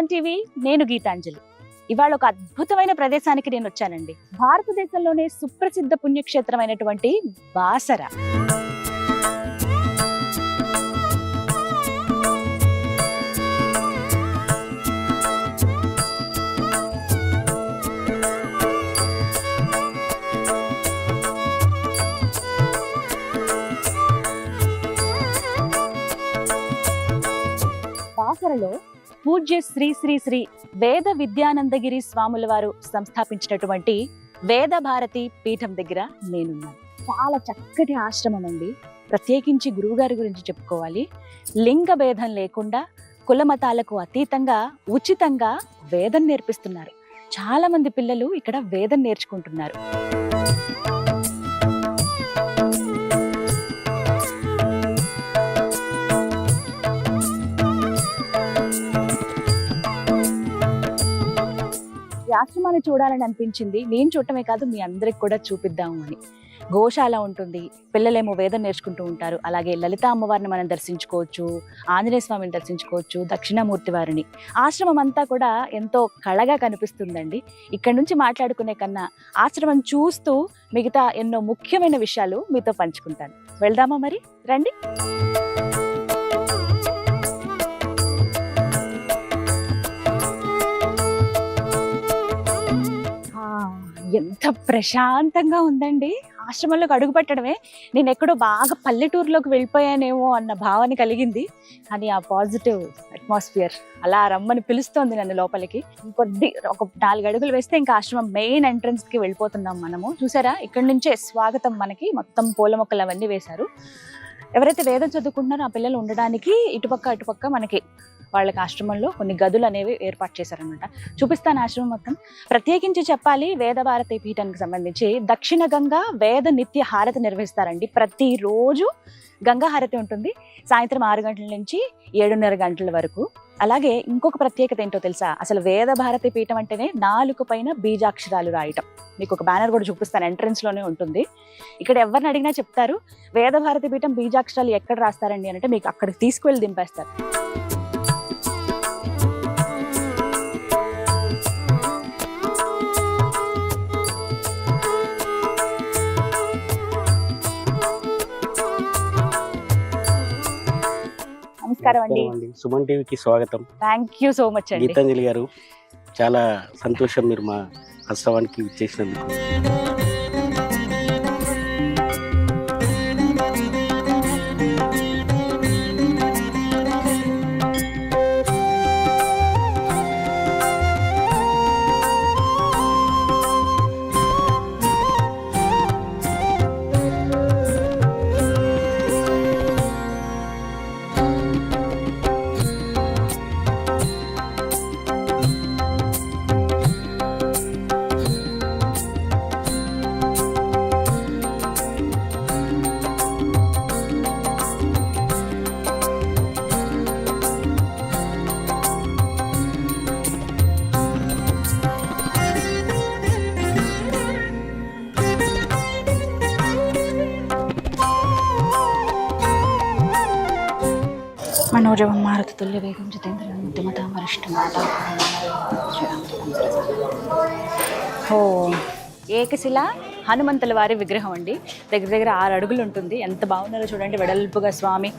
Welcome TV నేను గీతాంజలి. ఇవాళ ఒక అద్భుతమైన ప్రదేశానికి నేను వచ్చానండి. భారతదేశంలోనే సుప్రసిద్ధ పుణ్యక్షేత్రమైనటువంటి బాసర. బాసరలో పూజ్య శ్రీ శ్రీ శ్రీ వేద విద్యానందగిరి స్వాముల వారు సంస్థాపించినటువంటి వేద భారతి పీఠం దగ్గర నేనున్నాను. చాలా చక్కటి ఆశ్రమం అండి. ప్రత్యేకించి గురువుగారి గురించి చెప్పుకోవాలి. లింగ భేదం లేకుండా కుల మతాలకు అతీతంగా ఉచితంగా వేదం నేర్పిస్తున్నారు. చాలా మంది పిల్లలు ఇక్కడ వేదం నేర్చుకుంటున్నారు. ఈ ఆశ్రమాన్ని చూడాలని అనిపించింది. నేను చూడటమే కాదు మీ అందరికి కూడా చూపిద్దాము అని. గోశాల ఉంటుంది. పిల్లలేమో వేదం నేర్చుకుంటూ ఉంటారు. అలాగే లలిత అమ్మవారిని మనం దర్శించుకోవచ్చు. ఆంజనేయ స్వామిని దర్శించుకోవచ్చు. దక్షిణామూర్తి వారిని. ఆశ్రమం అంతా కూడా ఎంతో కళగా కనిపిస్తుందండి. ఇక్కడ నుంచి మాట్లాడుకునే కన్నా ఆశ్రమం చూస్తూ మిగతా ఎన్నో ముఖ్యమైన విషయాలు మీతో పంచుకుంటాను. వెళ్దామా మరి? రండి. ఎంత ప్రశాంతంగా ఉందండి. ఆశ్రమంలోకి అడుగు పెట్టడమే. నేను ఎక్కడో బాగా పల్లెటూరులోకి వెళ్ళిపోయానేమో అన్న భావన కలిగింది. కానీ ఆ పాజిటివ్ అట్మాస్ఫియర్ అలా రమ్మని పిలుస్తోంది నన్ను లోపలికి. ఇంకొద్ది ఒక నాలుగు అడుగులు వేస్తే ఇంకా ఆశ్రమం మెయిన్ ఎంట్రన్స్కి వెళ్ళిపోతున్నాం మనము. చూసారా? ఇక్కడ నుంచే స్వాగతం మనకి. మొత్తం పూల మొక్కలు అవన్నీ వేశారు. ఎవరైతే వేదం చదువుకుంటున్నారో ఆ పిల్లలు ఉండడానికి ఇటుపక్క అటుపక్క మనకి వాళ్ళకి ఆశ్రమంలో కొన్ని గదులు అనేవి ఏర్పాటు చేశారనమాట చూపిస్తాను ఆశ్రమం మొత్తం. ప్రత్యేకించి చెప్పాలి వేద భారతి పీఠానికి సంబంధించి దక్షిణ గంగా వేద నిత్య హారతి నిర్వహిస్తారండి. ప్రతిరోజు గంగా హారతి ఉంటుంది. సాయంత్రం ఆరు గంటల నుంచి ఏడున్నర గంటల వరకు. అలాగే ఇంకొక ప్రత్యేకత ఏంటో తెలుసా? అసలు వేద భారతి పీఠం అంటేనే నాలుగు పైన బీజాక్షరాలు రాయటం. మీకు ఒక బ్యానర్ కూడా చూపిస్తాను ఎంట్రన్స్లోనే ఉంటుంది. ఇక్కడ ఎవరిని అడిగినా చెప్తారు వేద భారతి పీఠం బీజాక్షరాలు ఎక్కడ రాస్తారండి అంటే మీకు అక్కడికి తీసుకువెళ్ళి దింపేస్తారు. నమస్కారం అండి. సుమన్ టీవీకి స్వాగతం. థ్యాంక్ యూ సో మచ్ అండి. గీతాంజలి గారు చాలా సంతోషం మీరు మా ఆశ్రమానికి ఇచ్చేసినందుకు తుల్య వేగం జితేంద్ర ఓ ఏకశిల హనుమంతుల వారి విగ్రహం అండి. దగ్గర దగ్గర ఆరు అడుగులు ఉంటుంది. ఎంత బాగున్నారో చూడండి. వెడల్పుగా స్వామి.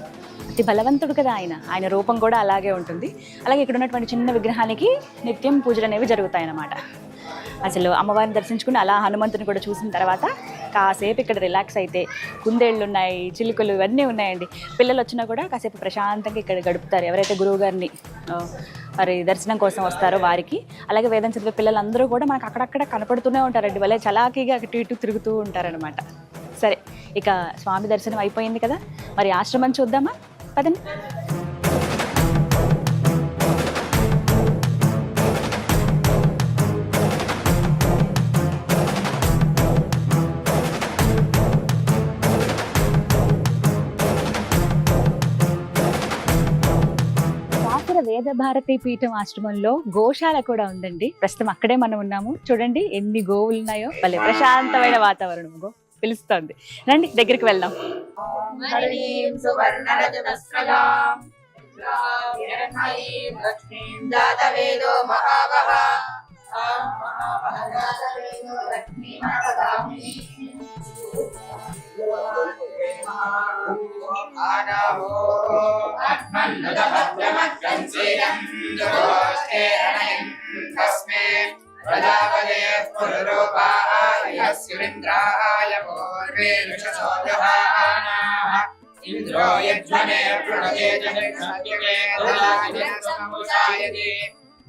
అతి బలవంతుడు కదా ఆయన. ఆయన రూపం కూడా అలాగే ఉంటుంది. అలాగే ఇక్కడ ఉన్నటువంటి చిన్న విగ్రహానికి నిత్యం పూజలు అనేవి జరుగుతాయి అన్నమాట అసలు అమ్మవారిని దర్శించుకుని అలా హనుమంతుని కూడా చూసిన తర్వాత కాసేపు ఇక్కడ రిలాక్స్ అయితే కుందేళ్ళు ఉన్నాయి చిలుకలు ఇవన్నీ ఉన్నాయండి. పిల్లలు వచ్చినా కూడా కాసేపు ప్రశాంతంగా ఇక్కడ గడుపుతారు. ఎవరైతే గురువు గారిని మరి దర్శనం కోసం వస్తారో వారికి అలాగే వేదం చదివే పిల్లలందరూ కూడా మనకు అక్కడక్కడ కనపడుతూనే ఉంటారండి. వాళ్ళే చలాకీగా అటు ఇటు తిరుగుతూ ఉంటారనమాట సరే ఇక స్వామి దర్శనం అయిపోయింది కదా. మరి ఆశ్రమం చూద్దామా? పదండి. వేద భారతి పీఠం ఆశ్రమంలో గోశాల కూడా ఉందండి. ప్రస్తుతం అక్కడే మనం ఉన్నాము. చూడండి ఎన్ని గోవులు ఉన్నాయో. భలే ప్రశాంతమైన వాతావరణం గో. పిలుస్తోంది. రండి దగ్గరికి వెళ్దాం. హరిణీం సువర్ణరజతస్రజాం హిరణ్మయీం లక్ష్మీం జాతవేదో మహావహ తాం మహావహ జాతవేదో లక్ష్మీమనపగామిని ఆనాహో అగ్మన్నదభద్రమగ్రంసేయం దురోస్తే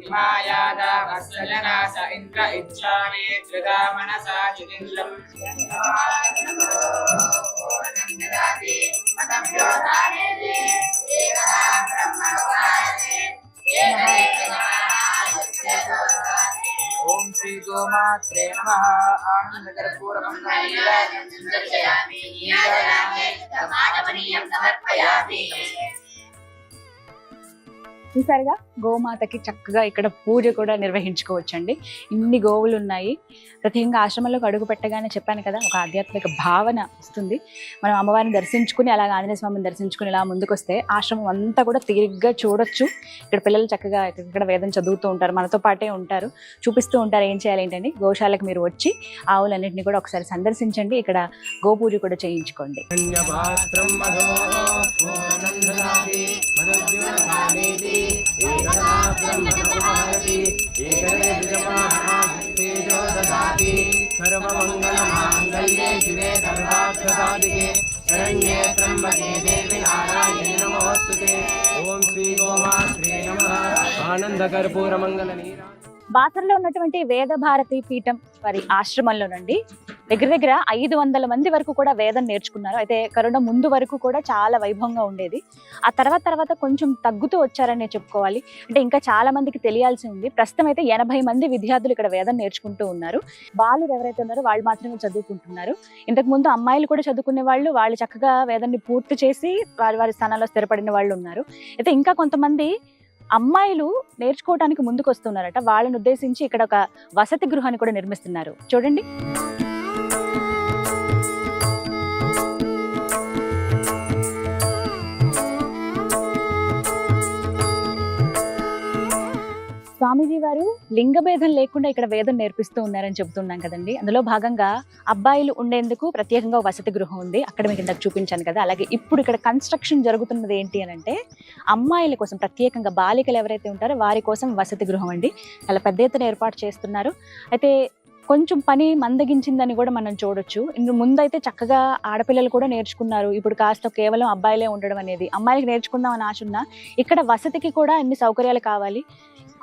నాసామామిత్రో వ్యతిరాజదర్శతి దేవాశ్రయాభిర్యజతే దదాతి చజ్జోదిత్రాభిస్సజతే గోపతిः సహ తదా అర్వారేణుకాడు అస్తుదేన సంభవో వయుగావైష్ణోమి చూసారుగా? గోమాతకి చక్కగా ఇక్కడ పూజ కూడా నిర్వహించుకోవచ్చండి. ఇన్ని గోవులు ఉన్నాయి ప్రత్యేకంగా ఆశ్రమంలోకి అడుగు పెట్టగానే చెప్పాను కదా ఒక ఆధ్యాత్మిక భావన వస్తుంది. మనం అమ్మవారిని దర్శించుకుని అలాగే ఆంజనేయ స్వామిని దర్శించుకుని ఇలా ముందుకు వస్తే ఆశ్రమం అంతా కూడా తీరిగ్గా చూడొచ్చు. ఇక్కడ పిల్లలు చక్కగా ఇక్కడ వేదం చదువుతూ ఉంటారు మనతో పాటే ఉంటారు. చూపిస్తూ ఉంటారు ఏం చేయాలి ఏంటండి గోశాలకు మీరు వచ్చి ఆవులన్నింటినీ కూడా ఒకసారి సందర్శించండి. ఇక్కడ గోపూజ కూడా చేయించుకోండి. ధన్యపాత్రం మధో శివే సర్వార్థసాధికే శరణ్యే త్ర్యంబకే దేవి నారాయణి నమోస్తుతే. ఓం శ్రీ గోమాత్రే బాసరలో ఉన్నటువంటి వేద భారతి పీఠం వారి ఆశ్రమంలోనండి దగ్గర దగ్గర ఐదు వందల మంది వరకు కూడా వేదం నేర్చుకున్నారు. అయితే కరోనా ముందు వరకు కూడా చాలా వైభవంగా ఉండేది. ఆ తర్వాత తర్వాత కొంచెం తగ్గుతూ వచ్చారని చెప్పుకోవాలి. అంటే ఇంకా చాలా మందికి తెలియాల్సి ఉంది. ప్రస్తుతం అయితే ఎనభై మంది విద్యార్థులు ఇక్కడ వేదం నేర్చుకుంటూ ఉన్నారు. బాలురు ఎవరైతే ఉన్నారో వాళ్ళు మాత్రమే చదువుకుంటున్నారు. ఇంతకు ముందు అమ్మాయిలు కూడా చదువుకునే వాళ్ళు వాళ్ళు చక్కగా వేదాన్ని పూర్తి చేసి వారి వారి స్థానాల్లో స్థిరపడిన వాళ్ళు ఉన్నారు. అయితే ఇంకా కొంతమంది అమ్మాయిలు నేర్చుకోవడానికి ముందుకు వస్తున్నారట వాళ్ళని ఉద్దేశించి ఇక్కడ ఒక వసతి గృహాన్ని కూడా నిర్మిస్తున్నారు. చూడండి. స్వామీజీ వారు లింగభేదం లేకుండా ఇక్కడ వేదం నేర్పిస్తూ ఉన్నారని చెబుతున్నాం కదండి. అందులో భాగంగా అబ్బాయిలు ఉండేందుకు ప్రత్యేకంగా వసతి గృహం ఉంది. అక్కడ మీకు ఇందాక చూపించాను కదా. అలాగే ఇప్పుడు ఇక్కడ కన్స్ట్రక్షన్ జరుగుతున్నది ఏంటి అని అంటే అమ్మాయిల కోసం ప్రత్యేకంగా బాలికలు ఎవరైతే ఉంటారో వారి కోసం వసతి గృహం అండి. చాలా పెద్ద ఎత్తున ఏర్పాటు చేస్తున్నారు. అయితే కొంచెం పని మందగించిందని కూడా మనం చూడొచ్చు. ఇందు ముందైతే చక్కగా ఆడపిల్లలు కూడా నేర్చుకున్నారు. ఇప్పుడు కాస్త కేవలం అబ్బాయిలే ఉండడం అనేది. అమ్మాయిలకి నేర్చుకుందాం అని ఆశ ఉన్నా ఇక్కడ వసతికి కూడా అన్ని సౌకర్యాలు కావాలి.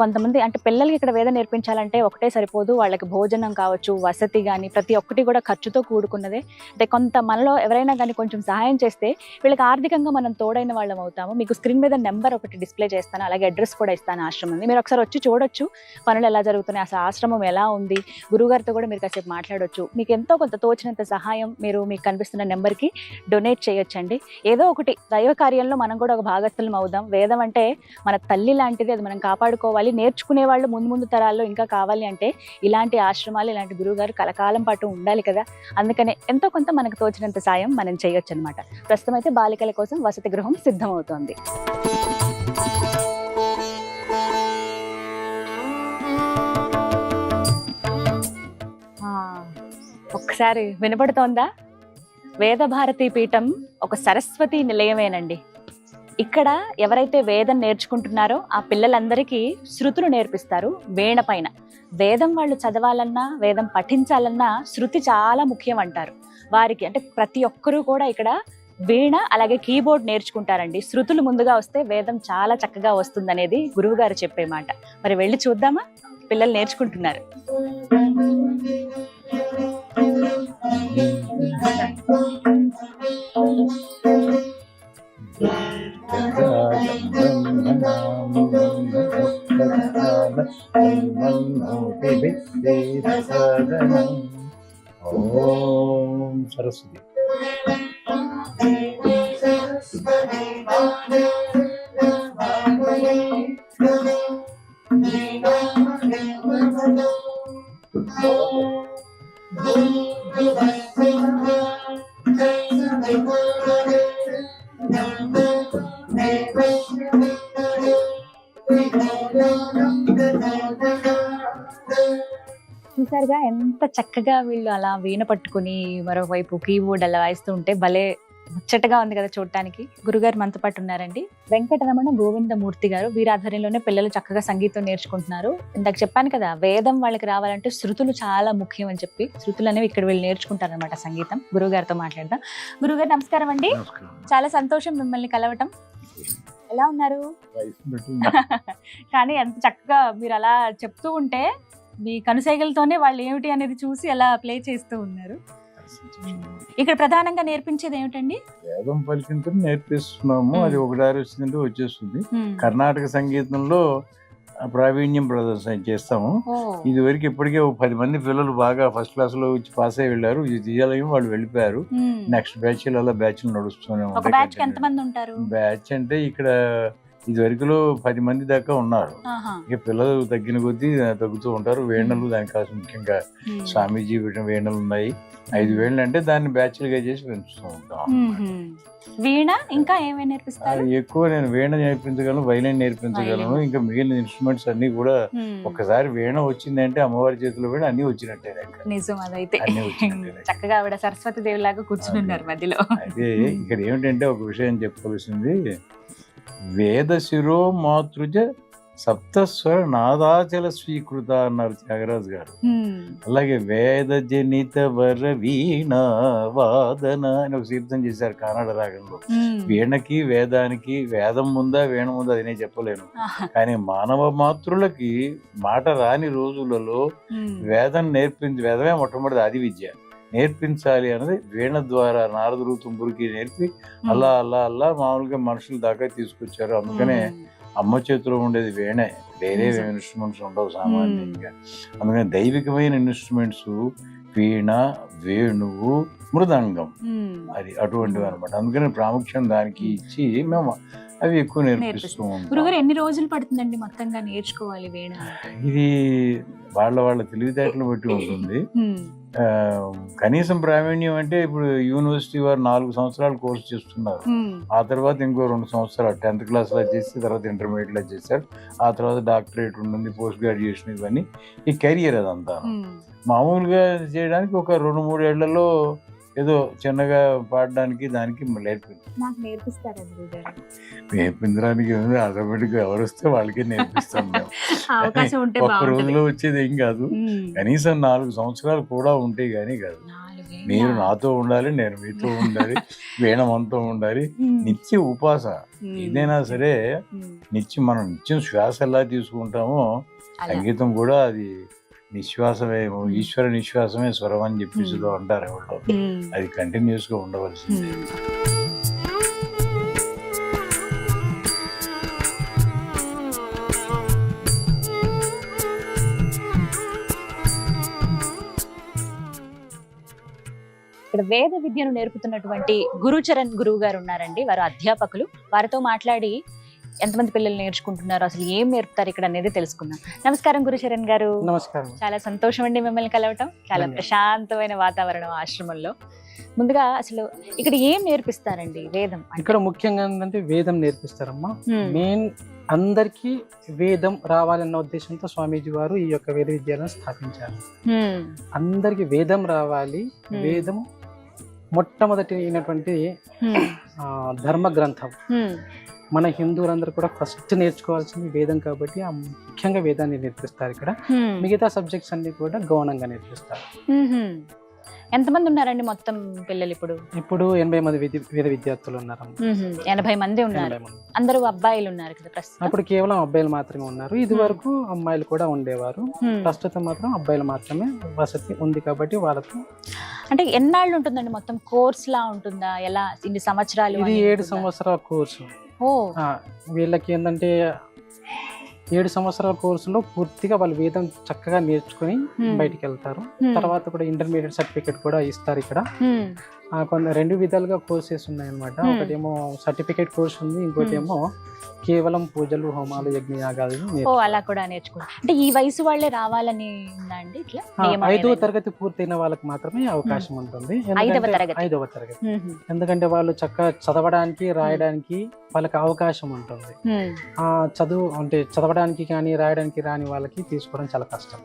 కొంతమంది అంటే పిల్లలకి ఇక్కడ వేద నేర్పించాలంటే ఒకటే సరిపోదు వాళ్ళకి భోజనం కావచ్చు వసతి కానీ ప్రతి ఒక్కటి కూడా ఖర్చుతో కూడుకున్నదే. అంటే కొంత మనలో ఎవరైనా కానీ కొంచెం సహాయం చేస్తే వీళ్ళకి ఆర్థికంగా మనం తోడైన వాళ్ళం అవుతాము. మీకు స్క్రీన్ మీద నెంబర్ ఒకటి డిస్ప్లే చేస్తాను అలాగే అడ్రస్ కూడా ఇస్తాను ఆశ్రమం. మీరు ఒకసారి వచ్చి చూడొచ్చు పనులు ఎలా జరుగుతున్నాయి అసలు ఆశ్రమం ఎలా ఉంది గురుగారితో కూడా మీరు కాసేపు మాట్లాడొచ్చు. మీకు ఎంతో కొంత తోచినంత సహాయం మీరు మీకు కనిపిస్తున్న నెంబర్కి డొనేట్ చేయొచ్చండి. ఏదో ఒకటి దైవ కార్యంలో మనం కూడా ఒక భాగస్థలం అవుదాం. వేదం అంటే మన తల్లి లాంటిది అది మనం కాపాడుకోవాలి. కావాలి నేర్చుకునే వాళ్ళు ముందు ముందు తరాల్లో ఇంకా కావాలి అంటే ఇలాంటి ఆశ్రమాలు ఇలాంటి గురువుగారు కలకాలం పాటు ఉండాలి కదా. అందుకనే ఎంతో కొంత మనకు తోచినంత సాయం మనం చేయొచ్చు అనమాట ప్రస్తుతం అయితే బాలికల కోసం వసతి గృహం సిద్ధమవుతోంది. ఒకసారి వినపడుతోందా? వేదభారతి పీఠం ఒక సరస్వతి నిలయమేనండి. ఇక్కడ ఎవరైతే వేదం నేర్చుకుంటున్నారో ఆ పిల్లలందరికీ శృతులు నేర్పిస్తారు వీణ పైన. వేదం వాళ్ళు చదవాలన్నా వేదం పఠించాలన్నా శృతి చాలా ముఖ్యం అంటారు. వారికి అంటే ప్రతి ఒక్కరూ కూడా ఇక్కడ వీణ అలాగే కీబోర్డ్ నేర్చుకుంటారండి. శృతులు ముందుగా వస్తే వేదం చాలా చక్కగా వస్తుందనేది గురువు గారు చెప్పే మాట. మరి వెళ్ళి చూద్దామా? పిల్లలు నేర్చుకుంటున్నారు. ఓం సరస్వతి చూసారుగా ఎంత చక్కగా వీళ్ళు అలా వీణ పట్టుకుని మరోవైపు కీబోర్డ్ అలా వాయిస్తూ ఉంటే భలే ముచ్చటగా ఉంది కదా చూడటానికి. గురుగారు మనతో పాటు ఉన్నారండి. వెంకటరమణ గోవిందమూర్తి గారు వీరి ఆధ్వర్యంలోనే పిల్లలు చక్కగా సంగీతం నేర్చుకుంటున్నారు. ఇందాక చెప్పాను కదా వేదం వాళ్ళకి రావాలంటే శృతులు చాలా ముఖ్యం అని చెప్పి శృతులు అనేవి ఇక్కడ వీళ్ళు నేర్చుకుంటారనమాట సంగీతం. గురువు గారితో మాట్లాడదాం. గురుగారు నమస్కారం అండి. చాలా సంతోషం మిమ్మల్ని కలవటం. ఎలా ఉన్నారు? కానీ ఎంత చక్కగా మీరు అలా చెప్తూ ఉంటే మీ కనుసైగలతోనే వాళ్ళు ఏమిటి అనేది చూసి అలా ప్లే చేస్తూ ఉన్నారు. ఇక్కడ ప్రధానంగా నేర్పించేది ఏమిటండి? వేదం పలికించడం నేర్పిస్తున్నాము. మ్మ్. అది ఒకసారి వచ్చిందంటే వచ్చేస్తుంది. కర్ణాటక సంగీతంలో ప్రావీణ్యం ప్రదర్శన చేస్తాము. ఇది వరకు ఇప్పటికే పది మంది పిల్లలు బాగా ఫస్ట్ క్లాస్లో వచ్చి పాస్ అయ్యి వెళ్ళారు. ఇది తీయాలని వాళ్ళు వెళ్ళిపోయారు. నెక్స్ట్ బ్యాచ్ అలా బ్యాచ్ నడుస్తూనే ఉంటారు? బ్యాచ్ అంటే ఇక్కడ ఇది వరకులో పది మంది దాకా ఉన్నారు. ఇక పిల్లలు తగ్గిన కొద్దీ తగ్గుతూ ఉంటారు. వేణలు దానికోసం ముఖ్యంగా మ్మ్. స్వామీజీ పెట్టిన వేణలు ఉన్నాయి. ఐదు వేళ్ళు అంటే దాన్ని బ్యాచ్లుగా చేసి పెంచుతూ ఉంటాం. వీణ ఇంకా ఏమేమి నేర్పిస్తారు? అది ఎక్కువ నేను వీణ నేర్పించగలను వైలిన్ నేర్పించగలను. ఇంకా మిగిలిన ఇన్స్ట్రుమెంట్స్ అన్ని కూడా మ్మ్. ఒక్కసారి వీణ వచ్చిందంటే అమ్మవారి చేతిలో వీణ అన్ని వచ్చినట్టే. నిజం అదైతే. చక్కగా ఆవిడ సరస్వతి దేవి లాగా కూర్చుని ఉన్నారు మధ్యలో. అయితే ఇక్కడ ఏమిటంటే ఒక విషయం చెప్పవలసింది. వేద శిరో మాతృజ సప్తస్వర నాదాచల స్వీకృత అన్నారు త్యాగరాజు గారు. అలాగే వేద జనిత వర వీణ వాదన అని ఒక కీర్తన చేశారు కానాడ రాగంలో. వీణకి వేదానికి వేదం ముందా వీణ ముందా అది నేను చెప్పలేను. కానీ మానవ మాతృలకి మాట రాని రోజులలో. వేదం నేర్పించి వేదమే మొట్టమొదటి ఆది విద్య నేర్పించాలి అన్నది వీణ ద్వారా నారదుడు తుంపురికి నేర్పి అలా అలా అలా మామూలుగా మనుషుల దాకా తీసుకొచ్చారు. అందుకనే మ్మ్. అమ్మ చేతిలో ఉండేది వీణే. వేరే. ఇన్స్ట్రుమెంట్స్ ఉండవు సామాన్యంగా. అందుకని దైవికమైన ఇన్స్ట్రుమెంట్స్ వీణ వేణువు మృదంగం. అది అటువంటివి అనమాట అందుకని ప్రాముఖ్యం దానికి ఇచ్చి మేము అవి ఎక్కువ నేర్పిస్తూ గురుగారు ఎన్ని రోజులు పడుతుందండి మొత్తంగా నేర్చుకోవాలి వీణ? ఇది వాళ్ళ వాళ్ళ తెలివితేటలు బట్టి ఉంటుంది. కనీసం ప్రావీణ్యం అంటే ఇప్పుడు యూనివర్సిటీ వారు నాలుగు సంవత్సరాలు కోర్సు చేస్తున్నారు. ఆ తర్వాత ఇంకో రెండు సంవత్సరాలు టెన్త్ క్లాస్లో చేసి తర్వాత ఇంటర్మీడియట్లో చేశారు. ఆ తర్వాత డాక్టరేట్ ఉంటుంది పోస్ట్ గ్రాడ్యుయేషన్ ఇవన్నీ. ఈ కెరియర్ అదంతా మ్మ్. మామూలుగా చేయడానికి ఒక రెండు మూడు ఏళ్ళలో ఏదో చిన్నగా పాడడానికి దానికి నాకు నేర్పిస్తారా నేర్పించడానికి ఆటోమేటిక్గా ఎవరు వస్తే వాళ్ళకే నేర్పిస్తాం మేము ఒక్క రోజులో వచ్చేది ఏం కాదు. కనీసం నాలుగు సంవత్సరాలు కూడా ఉంటే గానీ కాదు. మీరు నాతో ఉండాలి నేను మీతో ఉండాలి వీణమంతో ఉండాలి మ్మ్. నిత్య ఉపాస. ఏదైనా సరే. నిత్యం మనం నిత్యం శ్వాస ఎలా తీసుకుంటామో. సంగీతం కూడా అది నిశ్వాసమే ఈశ్వర నిశ్వాసమే స్వరం అని చెప్పేసి అంటారు ఎవరో. అది కంటిన్యూస్గా ఉండవలసింది. ఇక్కడ వేద విద్యను నేర్పుతున్నటువంటి గురుచరణ్ గురువు గారు ఉన్నారండి. వారు అధ్యాపకులు. వారితో మాట్లాడి ఎంతమంది పిల్లలు నేర్చుకుంటున్నారు అసలు ఏం నేర్పుతారు ఇక్కడ అనేది తెలుసుకుందాం నమస్కారం గురుచరణ్ గారు నమస్కారం చాలా సంతోషం అండి మిమ్మల్ని కలవటం చాలా. ప్రశాంతమైన వాతావరణం ఆశ్రమంలో ముందుగా అసలు ఇక్కడ ఏం నేర్పిస్తారండి వేదం? ఇక్కడ ముఖ్యంగా ఏంటంటే వేదం నేర్పిస్తారమ్మా. మెయిన్ అందరికీ వేదం రావాలన్న ఉద్దేశంతో స్వామీజీ వారు ఈ యొక్క వేద విద్యాలయం స్థాపించారు. అందరికి వేదం రావాలి. వేదం మొట్టమొదటి అయినటువంటి ధర్మ గ్రంథం. మన హిందువులందరూ కూడా ఫస్ట్ నేర్చుకోవాల్సింది వేదం కాబట్టి ఆ ముఖ్యంగా వేదాన్ని నేర్పిస్తారు ఇక్కడ. మిగతా సబ్జెక్ట్స్ అన్ని కూడా గౌనంగా నేర్పిస్తారు. ఎంతమంది ఉన్నారండి మొత్తం పిల్లలు ఇప్పుడు? ఇప్పుడు ఎనభై మంది వేద విద్యార్థులు ఉన్నారు. ఎనభై మంది ఉన్నారు. అందరూ అబ్బాయిలు ఉన్నారు కదా ప్రస్తుతం? అప్పుడు కేవలం అబ్బాయిలు మాత్రమే ఉన్నారు. ఇది వరకు అమ్మాయిలు కూడా ఉండేవారు. ప్రస్తుతం మాత్రం అబ్బాయిలు మాత్రమే వసతి ఉంది కాబట్టి వాళ్ళకు అంటే ఎన్నాళ్ళు ఉంటుందండి మొత్తం కోర్స్ లా ఉంటుందా? ఎలా ఇన్ని సంవత్సరాలు ఇది ఏడు? సంవత్సరాల కోర్సు. వీళ్ళకి ఏంటంటే ఏడు సంవత్సరాల కోర్సులో పూర్తిగా వాళ్ళు వేదం చక్కగా నేర్చుకుని. బయటికి వెళ్తారు. తర్వాత కూడా ఇంటర్మీడియట్ సర్టిఫికేట్ కూడా ఇస్తారు ఇక్కడ కొన్ని రెండు విధాలుగా కోర్సెస్ ఉన్నాయన్నమాట Hmm. ఒకటేమో సర్టిఫికేట్ కోర్స్ ఉంది ఇంకోటి Hmm. ఏమో కేవలం పూజలు హోమాలు యజ్ఞ యాగాలు ఓ నేర్పి- అలా కూడా నేర్చుకుంటారు అంటే ఈ వయసు వాళ్ళే రావాలని ఉందా అండి ఇట్లా ఐదవ? తరగతి పూర్తయిన వాళ్ళకి మాత్రమే అవకాశం ఉంటుంది ఐదవ తరగతి. ఎందుకంటే వాళ్ళు చక్కగా చదవడానికి రాయడానికి వాళ్ళకి అవకాశం ఉంటుంది. ఆ చదువు అంటే చదవడానికి కానీ రాయడానికి రాని వాళ్ళకి తీసుకోవడం చాలా కష్టం.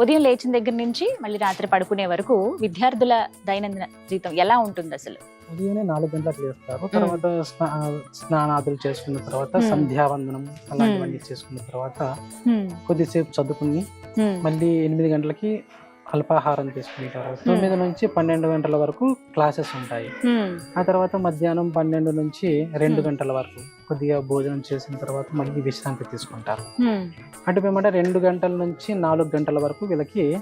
ఉదయం లేచిన దగ్గర నుంచి మళ్ళీ రాత్రి పడుకునే వరకు విద్యార్థుల దైనందిన జీవితం ఎలా ఉంటుంది అసలు ఉదయాన్నే నాలుగు గంటలకు లేస్తారు తర్వాత స్నా- స్నానాదులు చేసుకున్న తర్వాత. సంధ్యావందనం అలాంటివన్నీ చేసుకున్న తర్వాత. కొద్దిసేపు చదువుకుని. మళ్ళీ ఎనిమిది గంటలకి అల్పాహారం తీసుకుంటారు తొమ్మిది నుంచి పన్నెండు గంటల వరకు క్లాసెస్ ఉంటాయి. ఆ తర్వాత మధ్యాహ్నం పన్నెండు నుంచి రెండు. గంటల వరకు కొద్దిగా భోజనం చేసిన తర్వాత మళ్ళీ విశ్రాంతి తీసుకుంటారు. అంటే ఏమంటే రెండు గంటల నుంచి నాలుగు గంటల వరకు వీళ్ళకి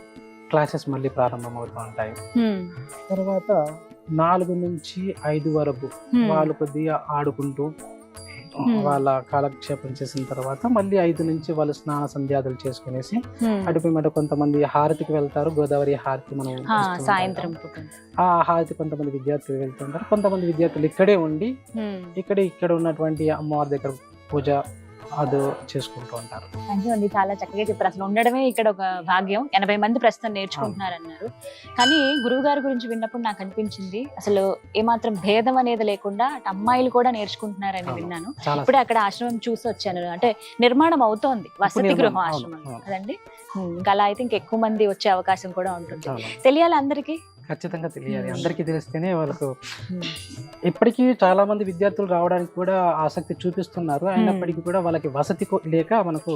క్లాసెస్ మళ్ళీ ప్రారంభమవుతూ ఉంటాయి. తర్వాత నాలుగు నుంచి ఐదు వరకు. వాళ్ళు కొద్దిగా ఆడుకుంటూ. వాళ్ళ కాలక్షేపం చేసిన తర్వాత మళ్ళీ ఐదు నుంచి వాళ్ళు స్నాన సంధ్యాదులు చేసుకునేసి. అటుపై కొంతమంది హారతికి వెళ్తారు గోదావరి హారతి మనం. సాయంత్రం ఆ హారతి కొంతమంది విద్యార్థులు వెళ్తుంటారు కొంతమంది విద్యార్థులు ఇక్కడే ఉండి. ఇక్కడ ఇక్కడ ఉన్నటువంటి అమ్మవారి దగ్గర పూజ అది చేసుకుంటూ ఉంటారు. అండి. చాలా చక్కగా చెప్పారు. అసలు ఉండడమే ఇక్కడ ఒక భాగ్యం. ఎనభై మంది ప్రస్తుతం నేర్చుకుంటున్నారు అన్నారు కానీ గురువు గారి గురించి విన్నప్పుడు నాకు అనిపించింది అసలు ఏమాత్రం భేదం అనేది లేకుండా అమ్మాయిలు కూడా నేర్చుకుంటున్నారని. విన్నాను. ఇప్పుడే అక్కడ ఆశ్రమం చూసి వచ్చాను. అంటే నిర్మాణం అవుతోంది. వసతి గృహం ఆశ్రమం. కదండి. ఇంకా అలా అయితే ఇంకెక్కువ మంది వచ్చే అవకాశం కూడా ఉంటుంది. తెలియాలి అందరికి? ఖచ్చితంగా తెలియాలి Hmm. అందరికీ తెలిస్తేనే వాళ్ళకు ఇప్పటికీ చాలా మంది విద్యార్థులు రావడానికి కూడా ఆసక్తి చూపిస్తున్నారు అయినప్పటికీ కూడా వాళ్ళకి వసతి లేక మనకు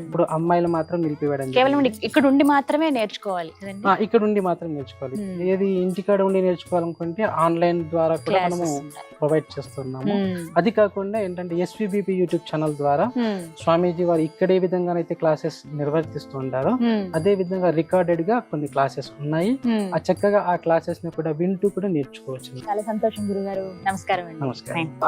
ఇప్పుడు అమ్మాయిలు మాత్రం నిలిపివేయడం కేవలం. ఇక్కడ ఉండి మాత్రమే నేర్చుకోవాలి ఇక్కడ ఉండి మాత్రం నేర్చుకోవాలి Hmm. ఏది ఇంటికాడ ఉండి నేర్చుకోవాలనుకుంటే ఆన్లైన్ ద్వారా కూడా మనము. ప్రొవైడ్ చేస్తున్నాము. అది కాకుండా ఏంటంటే ఎస్విబిపి యూట్యూబ్ ఛానల్ ద్వారా. స్వామీజీ వారు ఇక్కడ ఏ విధంగానైతే క్లాసెస్ నిర్వర్తిస్తూ ఉంటారో హ్మ్. అదే విధంగా రికార్డెడ్గా కొన్ని క్లాసెస్ ఉన్నాయి. ఆ చక్కగా ఆ క్లాసెస్ని కూడా వింటూ కూడా నేర్చుకోవచ్చు. చాలా సంతోషం గురుగారు. నమస్కారం అండి. నమస్కారం.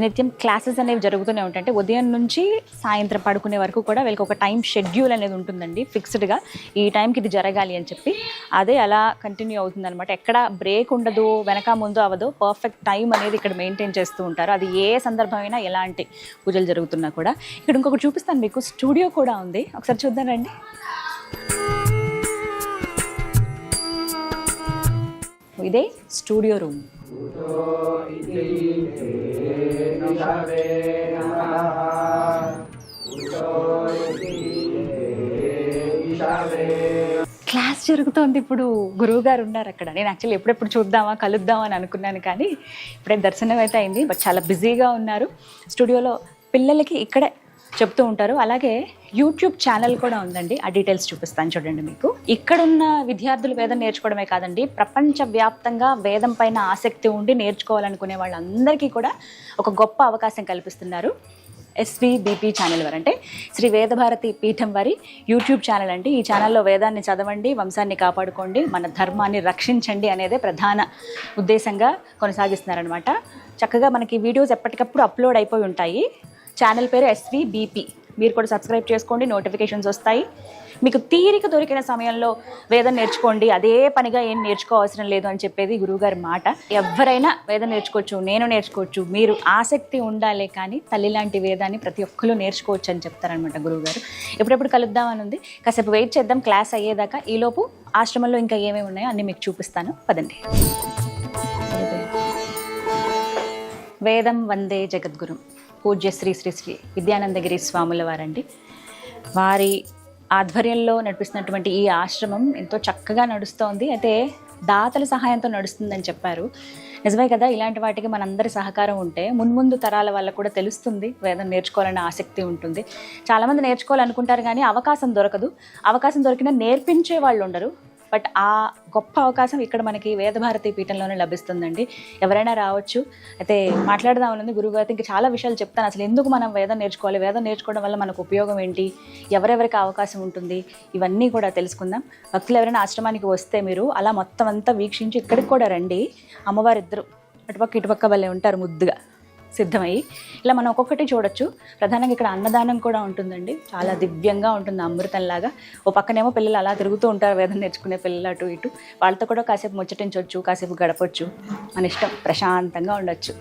ప్రతినిత్యం క్లాసెస్ అనేవి జరుగుతూనే ఉంటాయి. అంటే ఉదయం నుంచి సాయంత్రం పడుకునే వరకు కూడా వీళ్ళకి ఒక టైం షెడ్యూల్ అనేది ఉంటుందండి. ఫిక్స్డ్గా ఈ టైంకి ఇది జరగాలి అని చెప్పి. అదే అలా కంటిన్యూ అవుతుంది అనమాట ఎక్కడ బ్రేక్ ఉండదు వెనక ముందు అవ్వదు. పర్ఫెక్ట్ టైం అనేది ఇక్కడ మెయింటైన్ చేస్తూ ఉంటారు. అది ఏ సందర్భమైనా ఎలాంటి పూజలు జరుగుతున్నా కూడా. ఇక్కడ ఇంకొకటి చూపిస్తాను మీకు. స్టూడియో కూడా ఉంది. ఒకసారి చూద్దాం రండి. ఇదే స్టూడియో రూమ్. క్లాస్ జరుగుతోంది ఇప్పుడు గురువు గారు ఉన్నారు అక్కడ. నేను యాక్చువల్లీ ఎప్పుడెప్పుడు చూద్దామా కలుద్దామా అని అనుకున్నాను కానీ ఇప్పుడే దర్శనం అయితే అయింది బట్ చాలా బిజీగా ఉన్నారు. స్టూడియోలో పిల్లలకి ఇక్కడే చెప్తూ ఉంటారు. అలాగే యూట్యూబ్ ఛానల్ కూడా ఉందండి. ఆ డీటెయిల్స్ చూపిస్తాను చూడండి మీకు. ఇక్కడున్న విద్యార్థులు వేదం నేర్చుకోవడమే కాదండి. ప్రపంచవ్యాప్తంగా వేదం పైన ఆసక్తి ఉండి నేర్చుకోవాలనుకునే వాళ్ళందరికీ కూడా ఒక గొప్ప అవకాశం కల్పిస్తున్నారు ఎస్విబిపి ఛానల్ వారు. అంటే శ్రీ వేదభారతి పీఠం వారి యూట్యూబ్ ఛానల్ అండి. ఈ ఛానల్లో వేదాన్ని చదవండి వంశాన్ని కాపాడుకోండి మన ధర్మాన్ని రక్షించండి అనేదే ప్రధాన ఉద్దేశంగా కొనసాగిస్తున్నారనమాట చక్కగా మనకి వీడియోస్ ఎప్పటికప్పుడు అప్లోడ్ అయిపోయి ఉంటాయి. ఛానల్ పేరు ఎస్విబిపి మీరు కూడా సబ్స్క్రైబ్ చేసుకోండి నోటిఫికేషన్స్ వస్తాయి. మీకు తీరిక దొరికిన సమయంలో వేదం నేర్చుకోండి. అదే పనిగా ఏం నేర్చుకోవాల్సిన లేదు అని చెప్పేది గురువుగారి మాట. ఎవరైనా వేదం నేర్చుకోవచ్చు నేను నేర్చుకోవచ్చు మీరు ఆసక్తి ఉండాలే కానీ తల్లి లాంటి వేదాన్ని ప్రతి ఒక్కరు నేర్చుకోవచ్చు అని చెప్తారనమాట గురువుగారు. ఎప్పుడెప్పుడు కలుద్దామని ఉంది. కాసేపు వెయిట్ చేద్దాం క్లాస్ అయ్యేదాకా. ఈలోపు ఆశ్రమంలో ఇంకా ఏమేమి ఉన్నాయో అన్నీ మీకు చూపిస్తాను. పదండి. వేదం వందే జగద్గురు. పూజ్య శ్రీ శ్రీ శ్రీ విద్యానందగిరి స్వాముల వారండి. వారి ఆధ్వర్యంలో నడిపిస్తున్నటువంటి ఈ ఆశ్రమం ఎంతో చక్కగా నడుస్తోంది. అయితే దాతల సహాయంతో నడుస్తుందని చెప్పారు. నిజమే కదా ఇలాంటి వాటికి మనందరి సహకారం ఉంటే మున్ముందు తరాల వాళ్ళకు కూడా తెలుస్తుంది. వేదం నేర్చుకోవాలనే ఆసక్తి ఉంటుంది. చాలామంది నేర్చుకోవాలనుకుంటారు కానీ అవకాశం దొరకదు. అవకాశం దొరికినా నేర్పించే వాళ్ళు ఉండరు. బట్ ఆ గొప్ప అవకాశం ఇక్కడ మనకి వేదభారతి పీఠంలోనే లభిస్తుందండి. ఎవరైనా రావచ్చు. అయితే మాట్లాడదామని గురుగారితో ఇంకా చాలా విషయాలు చెప్తాను. అసలు ఎందుకు మనం వేదం నేర్చుకోవాలి? వేదం నేర్చుకోవడం వల్ల మనకు ఉపయోగం ఏంటి? ఎవరెవరికి అవకాశం ఉంటుంది? ఇవన్నీ కూడా తెలుసుకుందాం. భక్తులు ఎవరైనా ఆశ్రమానికి వస్తే మీరు అలా మొత్తం అంతా వీక్షించి ఇక్కడికి కూడా రండి. అమ్మవారిద్దరు అటుపక్క ఇటుపక్క వల్లే ఉంటారు ముద్దుగా. సిద్ధమయ్యి. ఇలా మనం ఒక్కొక్కటి చూడొచ్చు. ప్రధానంగా ఇక్కడ అన్నదానం కూడా ఉంటుందండి. చాలా దివ్యంగా ఉంటుంది అమృతంలాగా. ఓ పక్కనేమో పిల్లలు అలా తిరుగుతూ ఉంటారు వేదం నేర్చుకునే పిల్లలు అటు ఇటు. వాళ్ళతో కూడా కాసేపు ముచ్చటించవచ్చు కాసేపు గడపొచ్చు. మన ఇష్టం ప్రశాంతంగా ఉండొచ్చు.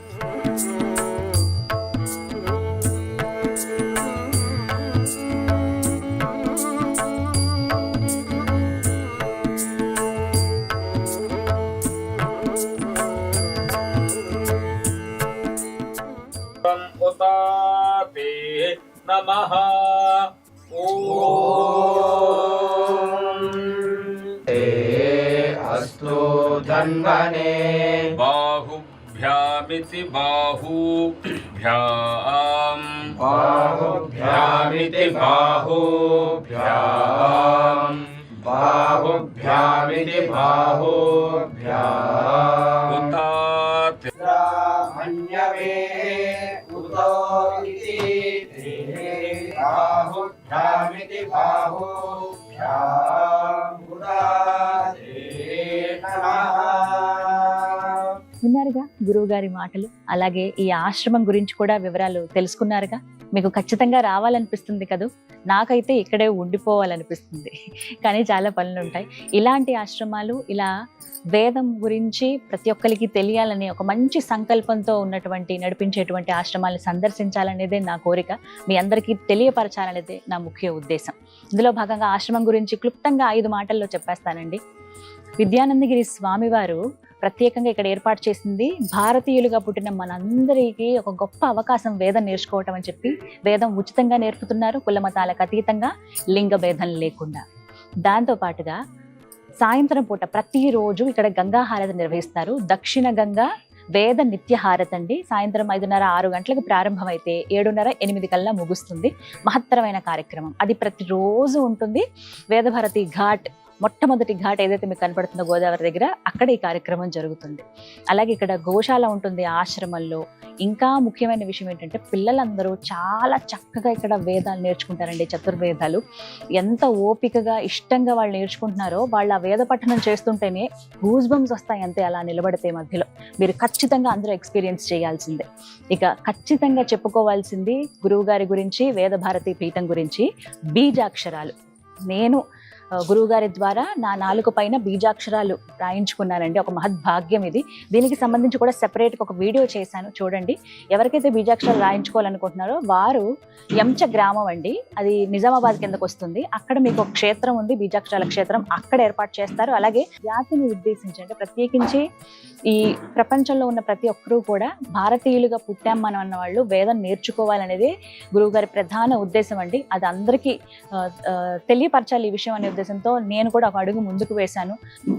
नमः ते अस्तु धन्वने बाहुभ्यामिति बाहुभ्याम् बाहुभ्यामिति बाहुभ्याम् बाहुभ्यामिति बाहुभ्याम् उतात् ब्राह्मण्यवे उतो भावो గురువు గారి మాటలు అలాగే ఈ ఆశ్రమం గురించి కూడా వివరాలు తెలుసుకున్నారుగా. మీకు ఖచ్చితంగా రావాలనిపిస్తుంది కదూ? నాకైతే ఇక్కడే ఉండిపోవాలనిపిస్తుంది. కానీ చాలా పనులు ఉంటాయి. ఇలాంటి ఆశ్రమాలు ఇలా వేదం గురించి ప్రతి ఒక్కరికి తెలియాలని ఒక మంచి సంకల్పంతో ఉన్నటువంటి నడిపించేటువంటి ఆశ్రమాలను సందర్శించాలనేదే నా కోరిక. మీ అందరికీ తెలియపరచాలనేదే నా ముఖ్య ఉద్దేశం. ఇందులో భాగంగా ఆశ్రమం గురించి క్లుప్తంగా ఐదు మాటల్లో చెప్పేస్తానండి. విద్యానందగిరి స్వామివారు ప్రత్యేకంగా ఇక్కడ ఏర్పాటు చేసింది. భారతీయులుగా పుట్టిన మనందరికీ ఒక గొప్ప అవకాశం వేదం నేర్చుకోవటం అని చెప్పి వేదం ఉచితంగా నేర్పుతున్నారు. కుల మతాలకు అతీతంగా లింగ భేదం లేకుండా. దాంతో పాటుగా సాయంత్రం పూట ప్రతిరోజు ఇక్కడ గంగా హారతి నిర్వహిస్తారు. దక్షిణ గంగా వేద నిత్య హారతి అండి. సాయంత్రం ఐదున్నర ఆరు గంటలకు ప్రారంభమైతే ఏడున్నర ఎనిమిది కల్లా ముగుస్తుంది. మహత్తరమైన కార్యక్రమం. అది ప్రతిరోజు ఉంటుంది. వేదభారతి ఘాట్ మొట్టమొదటి ఘాట్ ఏదైతే మీకు కనపడుతుందో గోదావరి దగ్గర అక్కడ ఈ కార్యక్రమం జరుగుతుంది. అలాగే ఇక్కడ గోశాల ఉంటుంది ఆశ్రమంలో. ఇంకా ముఖ్యమైన విషయం ఏంటంటే పిల్లలందరూ చాలా చక్కగా ఇక్కడ వేదాలు నేర్చుకుంటారండి చతుర్వేదాలు. ఎంత ఓపికగా ఇష్టంగా వాళ్ళు నేర్చుకుంటున్నారో వాళ్ళు ఆ వేద పఠనం చేస్తుంటేనే గూస్ బంప్స్ వస్తాయి అంతే అలా నిలబడితే మధ్యలో. మీరు ఖచ్చితంగా అందరూ ఎక్స్పీరియన్స్ చేయాల్సిందే. ఇక ఖచ్చితంగా చెప్పుకోవాల్సింది గురువుగారి గురించి వేద భారతి పీఠం గురించి బీజాక్షరాలు. నేను గురువుగారి ద్వారా నా నాలుగు పైన బీజాక్షరాలు రాయించుకున్నానండి. ఒక మహద్భాగ్యం ఇది. దీనికి సంబంధించి కూడా సెపరేట్గా ఒక వీడియో చేశాను. చూడండి. ఎవరికైతే బీజాక్షరాలు రాయించుకోవాలనుకుంటున్నారో వారు ఎంచ గ్రామం అండి. అది నిజామాబాద్ కిందకు వస్తుంది. అక్కడ మీకు ఒక క్షేత్రం ఉంది. బీజాక్షరాల క్షేత్రం అక్కడ ఏర్పాటు చేస్తారు. అలాగే జాతిని ఉద్దేశించి అంటే ప్రత్యేకించి ఈ ప్రపంచంలో ఉన్న ప్రతి ఒక్కరూ కూడా భారతీయులుగా పుట్టాం మనం అన్న వాళ్ళు వేదం నేర్చుకోవాలనేది గురువుగారి ప్రధాన ఉద్దేశం అండి. అది అందరికీ తెలియపరచాలి ఈ విషయం అనేది ఉద్దేశంతో నేను కూడా ఒక అడుగు ముందుకు వేశాను.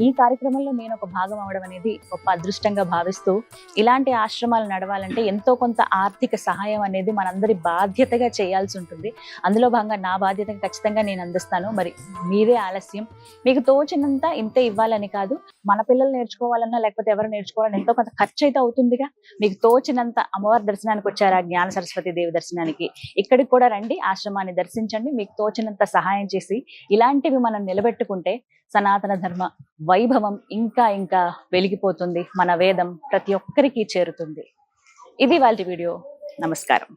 ఈ కార్యక్రమంలో నేను ఒక భాగం అవడం అనేది గొప్ప అదృష్టంగా భావిస్తూ ఇలాంటి ఆశ్రమాలు నడవాలంటే ఎంతో కొంత ఆర్థిక సహాయం అనేది మనందరి బాధ్యతగా చేయాల్సి ఉంటుంది. అందులో భాగంగా నా బాధ్యత ఖచ్చితంగా నేను అందిస్తాను. మరి మీదే ఆలస్యం. మీకు తోచినంత ఇంతే ఇవ్వాలని కాదు. మన పిల్లలు నేర్చుకోవాలన్నా లేకపోతే ఎవరు నేర్చుకోవాలన్నా ఎంతో కొంత ఖర్చు అయితే అవుతుందిగా. మీకు తోచినంత అమ్మవారి దర్శనానికి వచ్చారా జ్ఞాన సరస్వతి దేవి దర్శనానికి. ఇక్కడికి కూడా రండి ఆశ్రమాన్ని దర్శించండి. మీకు తోచినంత సహాయం చేసి ఇలాంటివి మనం నిలబెట్టుకుంటే సనాతన ధర్మ వైభవం ఇంకా ఇంకా వెలిగిపోతుంది. మన వేదం ప్రతి ఒక్కరికి చేరుతుంది. ఇది వాళ్ళ వీడియో. నమస్కారం.